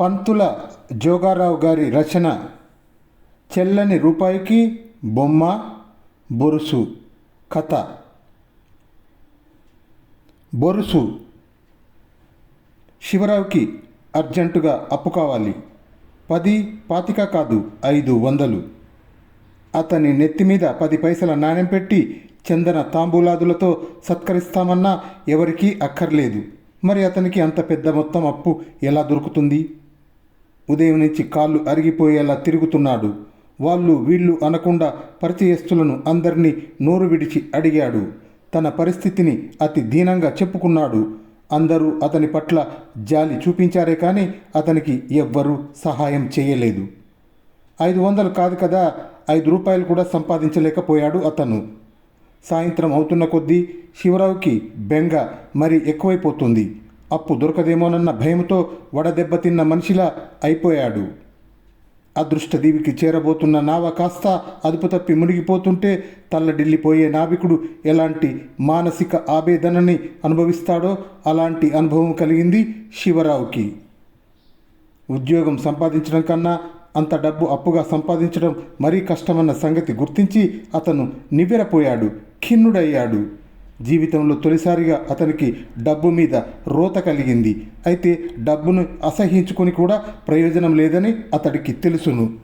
పంతుల జోగారావు గారి రచన చెల్లని రూపాయికి బొమ్మ బొరుసు కథ. బొరుసు శివరావుకి అర్జెంటుగా అప్పు కావాలి. పది పాతిక కాదు ఐదు వందలు. అతని నెత్తి మీద పది పైసల నాణ్యం పెట్టి చందన తాంబూలాదులతో సత్కరిస్తామన్నా ఎవరికీ అక్కర్లేదు. మరి అతనికి అంత పెద్ద మొత్తం అప్పు ఎలా దొరుకుతుంది? ఉదయం నుంచి కాళ్ళు అరిగిపోయేలా తిరుగుతున్నాడు. వాళ్ళు వీళ్ళు అనకుండా పరిచయస్తులను అందరినీ నోరు విడిచి అడిగాడు. తన పరిస్థితిని అతి దీనంగా చెప్పుకున్నాడు. అందరూ అతని పట్ల జాలి చూపించారే కానీ అతనికి ఎవ్వరూ సహాయం చేయలేదు. ఐదు వందలు కాదు కదా ఐదు రూపాయలు కూడా సంపాదించలేకపోయాడు అతను. సాయంత్రం అవుతున్న కొద్దీ శివరావుకి బెంగ మరి ఎక్కువైపోతుంది. అప్పు దొరకదేమోనన్న భయంతో వడదెబ్బతిన్న మనిషిలా అయిపోయాడు. అదృష్టదీవికి చేరబోతున్న నావ కాస్త అదుపు తప్పి మునిగిపోతుంటే తల్లడిల్లిపోయే నావికుడు ఎలాంటి మానసిక ఆవేదనని అనుభవిస్తాడో అలాంటి అనుభవం కలిగింది శివరావుకి. ఉద్యోగం సంపాదించడం కన్నా అంత డబ్బు అప్పుగా సంపాదించడం మరీ కష్టమన్న సంగతి గుర్తించి అతను నివ్వెరపోయాడు ఖిన్నుడయ్యాడు. జీవితంలో తొలిసారిగా అతనికి డబ్బు మీద రోత కలిగింది. అయితే డబ్బును అసహించుకొని కూడా ప్రయోజనం లేదని అతడికి తెలుసును.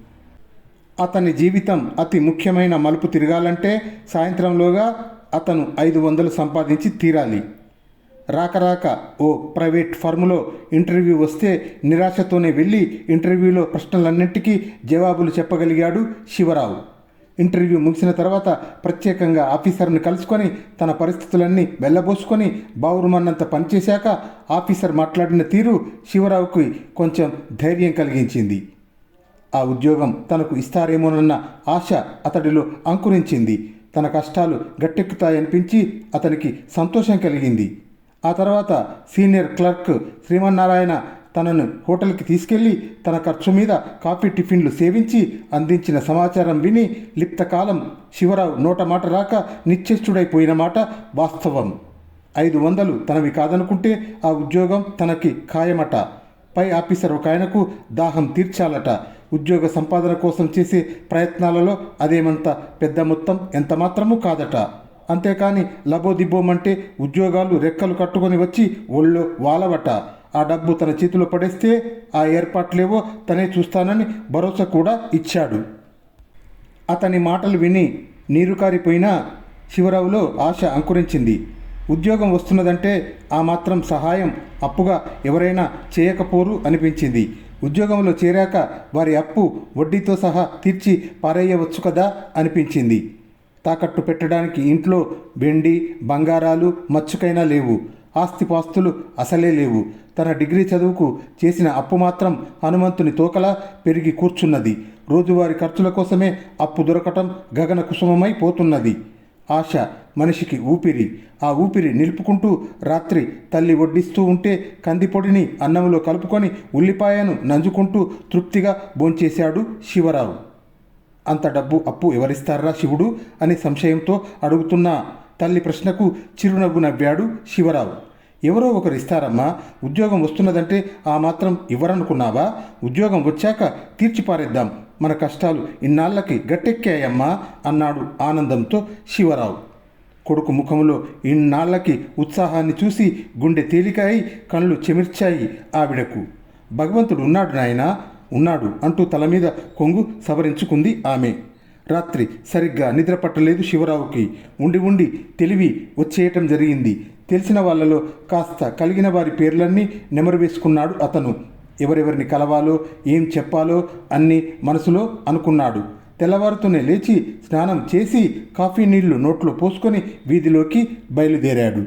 అతని జీవితం అతి ముఖ్యమైన మలుపు తిరగాలంటే సాయంత్రంలోగా అతను ఐదు వందలు సంపాదించి తీరాలి. రాకరాక ఓ ప్రైవేట్ ఫర్ములో ఇంటర్వ్యూ వస్తే నిరాశతోనే వెళ్ళి ఇంటర్వ్యూలో ప్రశ్నలన్నింటికీ జవాబులు చెప్పగలిగాడు శివరావు. ఇంటర్వ్యూ ముగిసిన తర్వాత ప్రత్యేకంగా ఆఫీసర్ని కలుసుకొని తన పరిస్థితులన్నీ వెళ్ళబోసుకొని బావురుమన్నంత పనిచేశాక ఆఫీసర్ మాట్లాడిన తీరు శివరావుకి కొంచెం ధైర్యం కలిగించింది. ఆ ఉద్యోగం తనకు ఇస్తారేమోనన్న ఆశ అతడిలో అంకురించింది. తన కష్టాలు గట్టెక్కుతాయనిపించి అతనికి సంతోషం కలిగింది. ఆ తర్వాత సీనియర్ క్లర్క్ శ్రీమన్నారాయణ తనను హోటల్కి తీసుకెళ్ళి తన ఖర్చు మీద కాఫీ టిఫిన్లు సేవించి అందించిన సమాచారం విని లిప్తకాలం శివరావు నోట మాట రాక నిశ్చేష్టుడైపోయిన మాట వాస్తవం. ఐదు వందలు తనవి కాదనుకుంటే ఆ ఉద్యోగం తనకి ఖాయమట. పై ఆఫీసర్ ఒక ఆయనకు దాహం తీర్చాలట. ఉద్యోగ సంపాదన కోసం చేసే ప్రయత్నాలలో అదేమంత పెద్ద మొత్తం ఎంత మాత్రమూ కాదట. అంతేకాని లబోదిబ్బోమంటే ఉద్యోగాలు రెక్కలు కట్టుకొని వచ్చి ఒళ్ళో వాలవట. ఆ డబ్బు తన చేతిలో పడేస్తే ఆ ఏర్పాట్లేవో తనే చూస్తానని భరోసా కూడా ఇచ్చాడు. అతని మాటలు విని నీరు కారిపోయినా శివరావులో ఆశ అంకురించింది. ఉద్యోగం వస్తున్నదంటే ఆ మాత్రం సహాయం అప్పుగా ఎవరైనా చేయకపోరు అనిపించింది. ఉద్యోగంలో చేరాక వారి అప్పు వడ్డీతో సహా తీర్చి పారేయవచ్చు కదా అనిపించింది. తాకట్టు పెట్టడానికి ఇంట్లో వెండి బంగారాలు మచ్చుకైనా లేవు. ఆస్తిపాస్తులు అసలే లేవు. తన డిగ్రీ చదువుకు చేసిన అప్పు మాత్రం హనుమంతుని తోకలా పెరిగి కూర్చున్నది. రోజువారి ఖర్చుల కోసమే అప్పు దొరకటం గగన కుసుమమై పోతున్నది. ఆశ మనిషికి ఊపిరి. ఆ ఊపిరి నిలుపుకుంటూ రాత్రి తల్లి వడ్డిస్తూ ఉంటే కందిపొడిని అన్నంలో కలుపుకొని ఉల్లిపాయను నంజుకుంటూ తృప్తిగా భోంచేశాడు శివరావు. అంత డబ్బు అప్పు ఎవరిస్తారా శివుడు? అని సంశయంతో అడుగుతున్న తల్లి ప్రశ్నకు చిరునవ్వు నవ్వాడు శివరావు. ఎవరో ఒకరు ఇస్తారమ్మా ఉద్యోగం వస్తున్నదంటే ఆ మాత్రం ఇవ్వరనుకున్నావా? ఉద్యోగం వచ్చాక తీర్చిపారేద్దాం మన కష్టాలు ఇన్నాళ్ళకి గట్టెక్కాయమ్మా అన్నాడు ఆనందంతో శివరావు. కొడుకు ముఖంలో ఇన్నాళ్ళకి ఉత్సాహాన్ని చూసి గుండె తేలికాయి కళ్ళు చెమిర్చాయి ఆవిడకు. భగవంతుడు ఉన్నాడు నాయనా ఉన్నాడు అంటూ తల మీద కొంగు సవరించుకుంది ఆమె. రాత్రి సరిగ్గా నిద్ర పట్టలేదు శివరావుకి. ఉండి ఉండి తెలివి వచ్చేయటం జరిగింది. తెలిసిన వాళ్ళలో కాస్త కలిగిన వారి పేర్లన్నీ నెమరు వేసుకున్నాడు అతను. ఎవరెవరిని కలవాలో ఏం చెప్పాలో అన్నీ మనసులో అనుకున్నాడు. తెల్లవారుతూనే లేచి స్నానం చేసి కాఫీ నీళ్ళు నోట్లో పోసుకొని వీధిలోకి బయలుదేరాడు.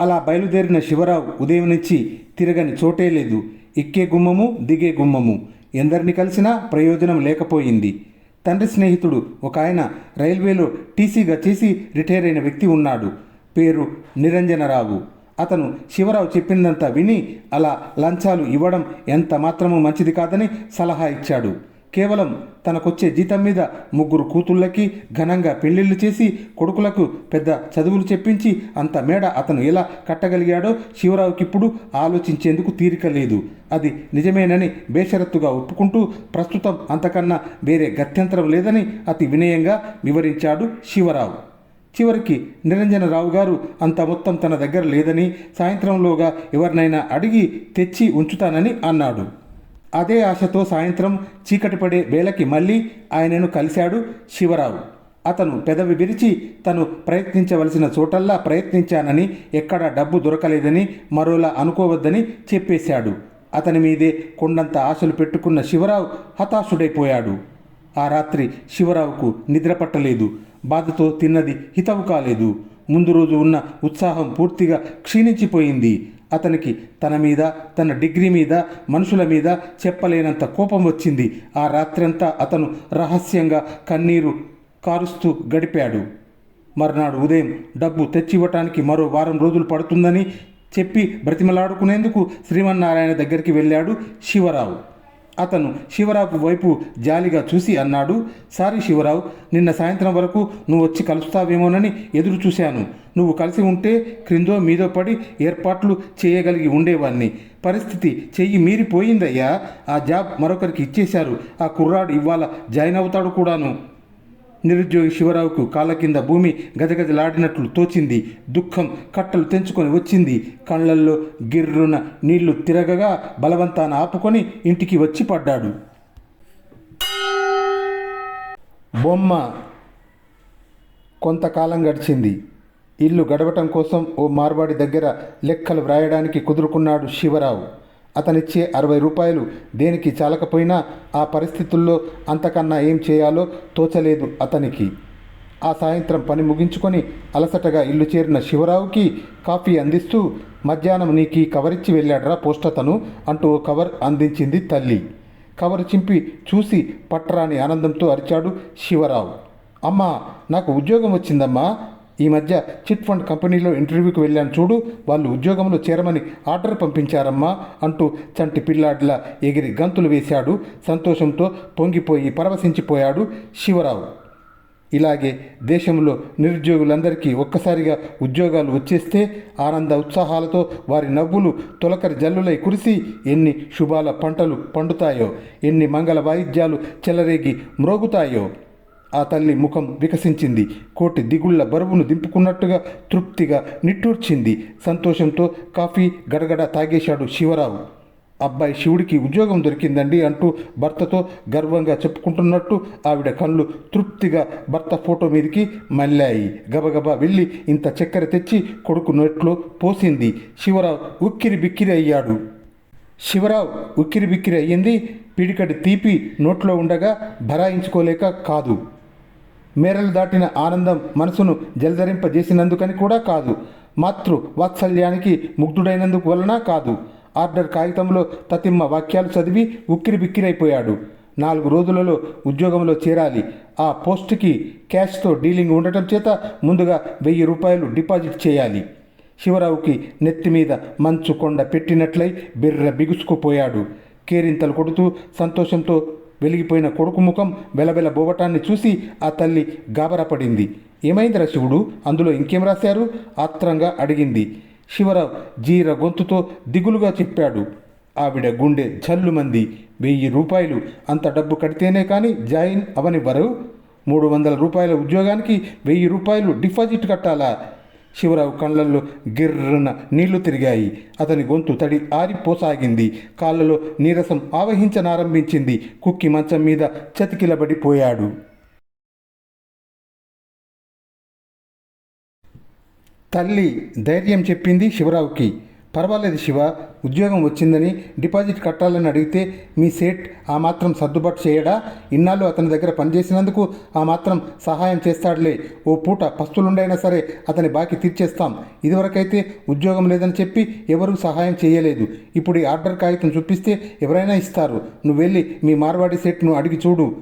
అలా బయలుదేరిన శివరావు ఉదయం నుంచి తిరగని చోటే లేదు. ఎక్కే గుమ్మము దిగే గుమ్మము. ఎందరిని కలిసినా ప్రయోజనం లేకపోయింది. తండ్రి స్నేహితుడు ఒక ఆయన రైల్వేలో టీసీగా చేసి రిటైర్ అయిన వ్యక్తి ఉన్నాడు. పేరు నిరంజనరావు. అతను శివరావు చెప్పిందంతా విని అలా లంచాలు ఇవ్వడం ఎంత మాత్రము మంచిది కాదని సలహా ఇచ్చాడు. కేవలం తనకొచ్చే జీతం మీద ముగ్గురు కూతుళ్ళకి ఘనంగా పెళ్ళిళ్ళు చేసి కొడుకులకు పెద్ద చదువులు చెప్పించి అంత మేడ అతను ఎలా కట్టగలిగాడో శివరావుకిప్పుడు ఆలోచించేందుకు తీరిక లేదు. అది నిజమేనని బేషరత్తుగా ఒప్పుకుంటూ ప్రస్తుతం అంతకన్నా వేరే గత్యంతరం లేదని అతి వినయంగా వివరించాడు శివరావు. చివరికి నిరంజనరావు గారు అంత మొత్తం తన దగ్గర లేదని సాయంత్రంలోగా ఎవరినైనా అడిగి తెచ్చి ఉంచుతానని అన్నాడు. అదే ఆశతో సాయంత్రం చీకటి పడే వేళకి మళ్ళీ ఆయనను కలిశాడు శివరావు. అతను పెదవి విరిచి తను ప్రయత్నించవలసిన చోటల్లా ప్రయత్నించానని ఎక్కడా డబ్బు దొరకలేదని మరోలా అనుకోవద్దని చెప్పేశాడు. అతని మీదే కొండంత ఆశలు పెట్టుకున్న శివరావు హతాశుడైపోయాడు. ఆ రాత్రి శివరావుకు నిద్ర పట్టలేదు. బాధతో తిన్నది హితవు కాలేదు. ముందు రోజు ఉన్న ఉత్సాహం పూర్తిగా క్షీణించిపోయింది. అతనికి తన మీద తన డిగ్రీ మీద మనుషుల మీద చెప్పలేనంత కోపం వచ్చింది. ఆ రాత్రంతా అతను రహస్యంగా కన్నీరు కారుస్తూ గడిపాడు. మర్నాడు ఉదయం డబ్బు తెచ్చివ్వటానికి మరో వారం రోజులు పడుతుందని చెప్పి బ్రతిమలాడుకునేందుకు శ్రీమన్నారాయణ దగ్గరికి వెళ్ళాడు శివరావు. అతను శివరావు వైపు జాలిగా చూసి అన్నాడు సారీ శివరావు నిన్న సాయంత్రం వరకు నువ్వు వచ్చి కలుస్తావేమోనని ఎదురు చూశాను. నువ్వు కలిసి ఉంటే క్రిందో మీదో పడి ఏర్పాట్లు చేయగలిగి ఉండేవాణ్ణి. పరిస్థితి చెయ్యి మీరిపోయిందయ్యా. ఆ జాబ్ మరొకరికి ఇచ్చేశారు. ఆ కుర్రాడు ఇవాళ జాయిన్ అవుతాడు కూడాను. నిరుద్యోగి శివరావుకు కాళ్ళ కింద భూమి గజగజలాడినట్లు తోచింది. దుఃఖం కట్టలు తెంచుకొని వచ్చింది. కళ్ళల్లో గిర్రున నీళ్ళు తిరగగా బలవంతాన ఆపుకొని ఇంటికి వచ్చి పడ్డాడు. బొమ్మ కొంతకాలం గడిచింది. ఇల్లు గడవటం కోసం ఓ మార్వాడి దగ్గర లెక్కలు వ్రాయడానికి కుదురుకున్నాడు శివరావు. అతనిచ్చే అరవై రూపాయలు దేనికి చాలకపోయినా ఆ పరిస్థితుల్లో అంతకన్నా ఏం చేయాలో తోచలేదు అతనికి. ఆ సాయంత్రం పని ముగించుకొని అలసటగా ఇల్లు చేరిన శివరావుకి కాఫీ అందిస్తూ మధ్యాహ్నం నీకు కవరిచ్చి కవర్ ఇచ్చి వెళ్ళాడ్రా పోస్టతను అంటూ ఓ కవర్ అందించింది తల్లి. కవర్ చింపి చూసి పట్టరాని ఆనందంతో అరిచాడు శివరావు. అమ్మా నాకు ఉద్యోగం వచ్చిందమ్మా ఈ మధ్య చిట్ ఫండ్ కంపెనీలో ఇంటర్వ్యూకి వెళ్ళాను చూడు వాళ్ళు ఉద్యోగంలో చేరమని ఆర్డర్ పంపించారమ్మా అంటూ చంటి పిల్లాడిలా ఎగిరి గంతులు వేశాడు. సంతోషంతో పొంగిపోయి పరవశించిపోయాడు శివరావు. ఇలాగే దేశంలో నిరుద్యోగులందరికీ ఒక్కసారిగా ఉద్యోగాలు వచ్చేస్తే ఆనంద ఉత్సాహాలతో వారి నవ్వులు తొలకరి జల్లులై కురిసి ఎన్ని శుభాల పంటలు పండుతాయో ఎన్ని మంగళ వాయిద్యాలు చెలరేగి మ్రోగుతాయో. ఆ తల్లి ముఖం వికసించింది. కోటి దిగుళ్ళ బరువును దింపుకున్నట్టుగా తృప్తిగా నిట్టూర్చింది. సంతోషంతో కాఫీ గడగడ తాగేశాడు శివరావు. అబ్బాయి శివుడికి ఉద్యోగం దొరికిందండి అంటూ భర్తతో గర్వంగా చెప్పుకుంటున్నట్టు ఆవిడ కళ్ళు తృప్తిగా భర్త ఫోటో మీదకి మళ్ళాయి. గబగబా వెళ్ళి ఇంత చక్కెర తెచ్చి కొడుకు నోట్లో పోసింది. శివరావు ఉక్కిరి బిక్కిరి అయ్యాడు. శివరావు ఉక్కిరి బిక్కిరి అయ్యింది. పిడికటి తీపి నోట్లో ఉండగా భరాయించుకోలేక కాదు. మేరలు దాటిన ఆనందం మనసును జలధరింపజేసినందుకని కూడా కాదు. మాతృ వాత్సల్యానికి ముగ్ధుడైనందుకు వలన కాదు. ఆర్డర్ కాగితంలో తతిమ్మ వాక్యాలు చదివి ఉక్కిరి బిక్కిరైపోయాడు నాలుగు రోజులలో ఉద్యోగంలో చేరాలి. ఆ పోస్టుకి క్యాష్తో డీలింగ్ ఉండటం చేత ముందుగా వెయ్యి రూపాయలు డిపాజిట్ చేయాలి. శివరావుకి నెత్తి మీద మంచు కొండ పెట్టినట్లై బిర్ర బిగుసుకుపోయాడు. కేరింతలు కొడుతూ సంతోషంతో వెలిగిపోయిన కొడుకు ముఖం వెలవెల బోవటాన్ని చూసి ఆ తల్లి గాబరపడింది. ఏమైందిరా శివుడు? అందులో ఇంకేం రాశారు? ఆత్రంగా అడిగింది. శివరావు జీర గొంతుతో దిగులుగా చెప్పాడు. ఆవిడ గుండె జల్లుమంది. వెయ్యి రూపాయలు. అంత డబ్బు కడితేనే కానీ జాయిన్ అవనివ్వరు. మూడు వందల రూపాయల ఉద్యోగానికి వెయ్యి రూపాయలు డిపాజిట్ కట్టాలా? శివరావు కళ్ళల్లో గిర్రన నీళ్ళు తిరిగాయి. అతని గొంతు తడి ఆరిపోసాగింది. కాళ్ళలో నీరసం ఆవహించనారంభించింది. కుక్కి మంచం మీద చతికిలబడిపోయాడు. తల్లి ధైర్యం చెప్పింది శివరావుకి. పర్వాలేదు శివ ఉద్యోగం వచ్చిందని డిపాజిట్ కట్టాలని అడిగితే మీ సేట్ ఆ మాత్రం సర్దుబాటు చేయడా? ఇన్నాళ్ళు అతని దగ్గర పనిచేసినందుకు ఆ మాత్రం సహాయం చేస్తాడులే. ఓ పూట పస్తులుండైనా సరే అతని బాకీ తీర్చేస్తాం. ఇదివరకైతే ఉద్యోగం లేదని చెప్పి ఎవరూ సహాయం చేయలేదు. ఇప్పుడు ఈ ఆర్డర్ కాగితం చూపిస్తే ఎవరైనా ఇస్తారు. నువ్వు వెళ్ళి మీ మార్వాడి సెట్ను అడిగి చూడు.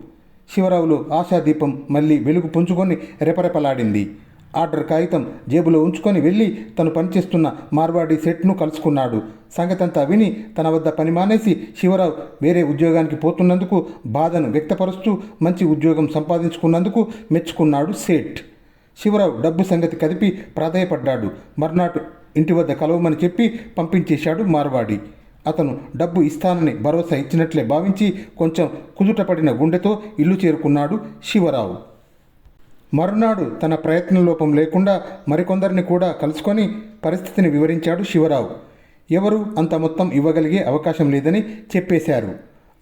శివరావులు ఆశాదీపం మళ్ళీ వెలుగు పుంజుకొని రెపరెపలాడింది. ఆర్డర్ కాగితం జేబులో ఉంచుకొని వెళ్ళి తను పనిచేస్తున్న మార్వాడి సెట్ను కలుసుకున్నాడు. సంగతంతా విని తన వద్ద పని మానేసి శివరావు వేరే ఉద్యోగానికి పోతున్నందుకు బాధను వ్యక్తపరుస్తూ మంచి ఉద్యోగం సంపాదించుకున్నందుకు మెచ్చుకున్నాడు సేట్. శివరావు డబ్బు సంగతి కదిపి ప్రాధాయపడ్డాడు. మర్నాడు ఇంటి వద్ద కలవమని చెప్పి పంపించేశాడు మార్వాడి. అతను డబ్బు ఇస్తానని భరోసా ఇచ్చినట్లే భావించి కొంచెం కుదుటపడిన గుండెతో ఇల్లు చేరుకున్నాడు శివరావు. మరునాడు తన ప్రయత్న లోపం లేకుండా మరికొందరిని కూడా కలుసుకొని పరిస్థితిని వివరించాడు శివరావు. ఎవరు అంత మొత్తం ఇవ్వగలిగే అవకాశం లేదని చెప్పేశారు.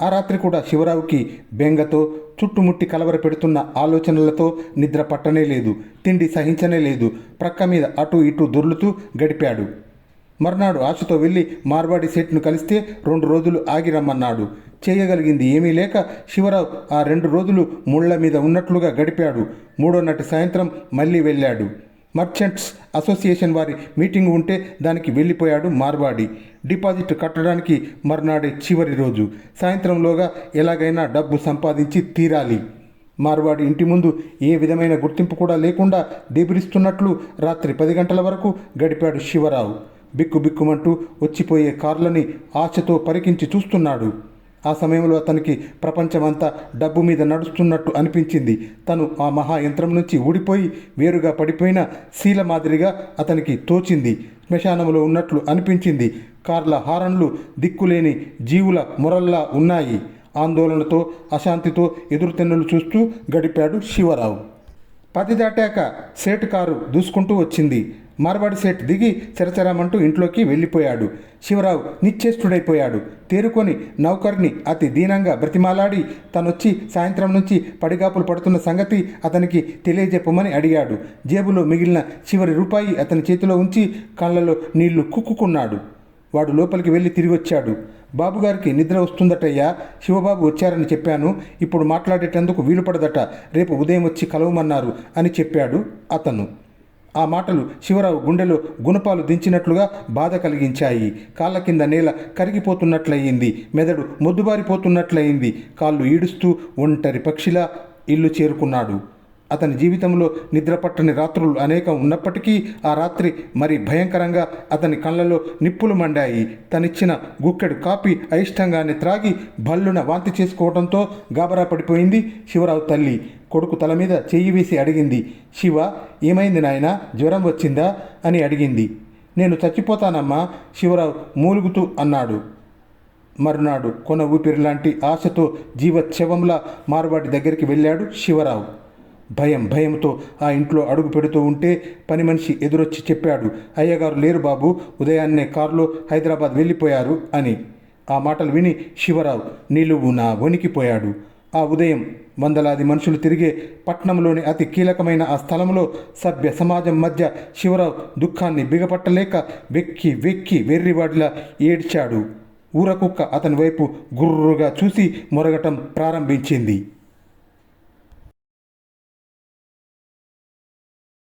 ఆ రాత్రి కూడా శివరావుకి బెంగతో చుట్టుముట్టి కలవర పెడుతున్న ఆలోచనలతో నిద్ర పట్టనే లేదు తిండి సహించనే లేదు ప్రక్క మీద అటు ఇటు దొర్లుతూ గడిపాడు. మర్నాడు ఆశతో వెళ్ళి మార్వాడి సెట్ను కలిస్తే రెండు రోజులు ఆగి రమ్మన్నాడు. చేయగలిగింది ఏమీ లేక శివరావు ఆ రెండు రోజులు ముళ్ళ మీద ఉన్నట్లుగా గడిపాడు. మూడో నాటి సాయంత్రం మళ్ళీ వెళ్ళాడు. మర్చెంట్స్ అసోసియేషన్ వారి మీటింగ్ ఉంటే దానికి వెళ్ళిపోయాడు మార్వాడి. డిపాజిట్ కట్టడానికి మర్నాడే చివరి రోజు. సాయంత్రంలోగా ఎలాగైనా డబ్బు సంపాదించి తీరాలి. మార్వాడి ఇంటి ముందు ఏ విధమైన గుర్తింపు కూడా లేకుండా దేబిరిస్తున్నట్లు రాత్రి పది గంటల వరకు గడిపాడు శివరావు. బిక్కుబిక్కుమంటూ వచ్చిపోయే కార్లని ఆశతో పరికించి చూస్తున్నాడు. ఆ సమయంలో అతనికి ప్రపంచమంతా డబ్బు మీద నడుస్తున్నట్టు అనిపించింది. తను ఆ మహాయంత్రం నుంచి ఊడిపోయి వేరుగా పడిపోయిన శీల మాదిరిగా అతనికి తోచింది. శ్మశానంలో ఉన్నట్లు అనిపించింది. కార్ల హారన్లు దిక్కులేని జీవుల మొరల్లా ఉన్నాయి. ఆందోళనతో అశాంతితో ఎదురుతెన్నులు చూస్తూ గడిపాడు శివరావు. పది దాటాక సేటు కారు దూసుకుంటూ వచ్చింది. మార్వాడి సేట్ దిగి చరచరమంటూ ఇంట్లోకి వెళ్ళిపోయాడు. శివరావు నిశ్చేష్టుడైపోయాడు. తేరుకొని నౌకర్ని అతి దీనంగా బ్రతిమాలాడి తనొచ్చి సాయంత్రం నుంచి పడిగాపులు పడుతున్న సంగతి అతనికి తెలియజెప్పమని అడిగాడు. జేబులో మిగిలిన చివరి రూపాయి అతని చేతిలో ఉంచి కళ్ళలో నీళ్ళు కుక్కుకున్నాడు. వాడు లోపలికి వెళ్ళి తిరిగి వచ్చాడు బాబుగారికి నిద్ర వస్తుందటయ్యా శివబాబు వచ్చారని చెప్పాను. ఇప్పుడు మాట్లాడేటందుకు వీలు పడదట రేపు ఉదయం వచ్చి కలవమన్నారు అని చెప్పాడు అతను. ఆ మాటలు శివరావు గుండెలో గుణపాలు దించినట్లుగా బాధ కలిగించాయి. కాళ్ళ కింద నేల కరిగిపోతున్నట్లయింది. మెదడు మొద్దుబారిపోతున్నట్లయింది. కాళ్ళు ఈడుస్తూ ఒంటరి పక్షిలా ఇల్లు చేరుకున్నాడు. అతని జీవితంలో నిద్రపట్టని రాత్రులు అనేకం ఉన్నప్పటికీ ఆ రాత్రి మరి భయంకరంగా అతని కళ్ళలో నిప్పులు మండాయి. తనిచ్చిన గుక్కెడు కాపీ అయిష్టంగానే త్రాగి భల్లున వాంతి చేసుకోవడంతో గాబరా పడిపోయింది శివరావు తల్లి. కొడుకు తల మీద చెయ్యి వేసి అడిగింది శివ ఏమైంది నాయనా? జ్వరం వచ్చిందా? అని అడిగింది. నేను చచ్చిపోతానమ్మా శివరావు మూలుగుతూ అన్నాడు. మరునాడు కొన ఊపిరి లాంటి ఆశతో జీవచ్ఛవంలా మార్వాడి దగ్గరికి వెళ్ళాడు శివరావు. భయం భయంతో ఆ ఇంట్లో అడుగు పెడుతూ ఉంటే పని మనిషి ఎదురొచ్చి చెప్పాడు అయ్యగారు లేరు బాబు ఉదయాన్నే కారులో హైదరాబాద్ వెళ్ళిపోయారు అని. ఆ మాటలు విని శివరావు నిలువునా వణికిపోయాడు ఆ ఉదయం వందలాది మనుషులు తిరిగే పట్నంలోని అతి కీలకమైన ఆ స్థలంలో సభ్య సమాజం మధ్య శివరావు దుఃఖాన్ని బిగపట్టలేక వెక్కి వెక్కి వెర్రివాడిలా ఏడ్చాడు. ఊరకుక్క అతని వైపు గుర్రుగా చూసి మొరగటం ప్రారంభించింది.